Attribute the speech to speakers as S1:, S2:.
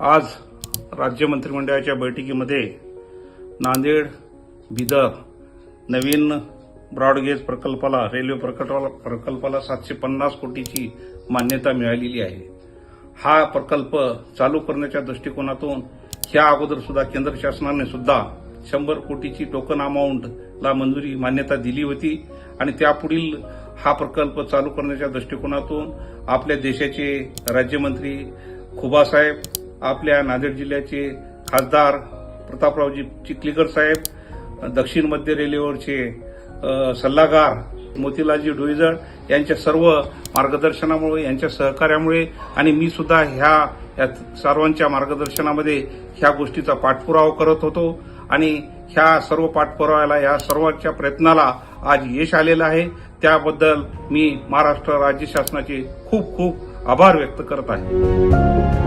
S1: आज राज्य मंत्रिमंडळाच्या बैठकीमध्ये नांदेड बिदर नवीन ब्रॉडगेज प्रकल्पाला रेल्वे प्रकल्पाला प्रकल्पाला सातशे पन्नास कोटीची मान्यता मिळालेली आहे. हा प्रकल्प चालू करण्याच्या दृष्टिकोनातून ह्या अगोदर सुद्धा केंद्र शासनाने सुद्धा शंभर कोटीची टोकन अमाऊंटला मंजुरी मान्यता दिली होती आणि त्यापुढील हा प्रकल्प चालू करण्याच्या दृष्टिकोनातून आपल्या देशाचे राज्यमंत्री खुबासाहेब आपल्या नांदेड जिल्ह्याचे खासदार प्रतापरावजी चिखलीकर साहेब दक्षिण मध्य रेल्वेवरचे सल्लागार मोतीलालजी डोईजळ यांच्या सर्व मार्गदर्शनामुळे यांच्या सहकार्यामुळे आणि मी सुद्धा ह्या या सर्वांच्या मार्गदर्शनामध्ये ह्या गोष्टीचा पाठपुरावा करत होतो आणि ह्या सर्व पाठपुराव्याला या सर्वांच्या प्रयत्नाला आज यश आलेलं आहे. त्याबद्दल मी महाराष्ट्र राज्य शासनाचे खूप खूप आभार व्यक्त करत आहे.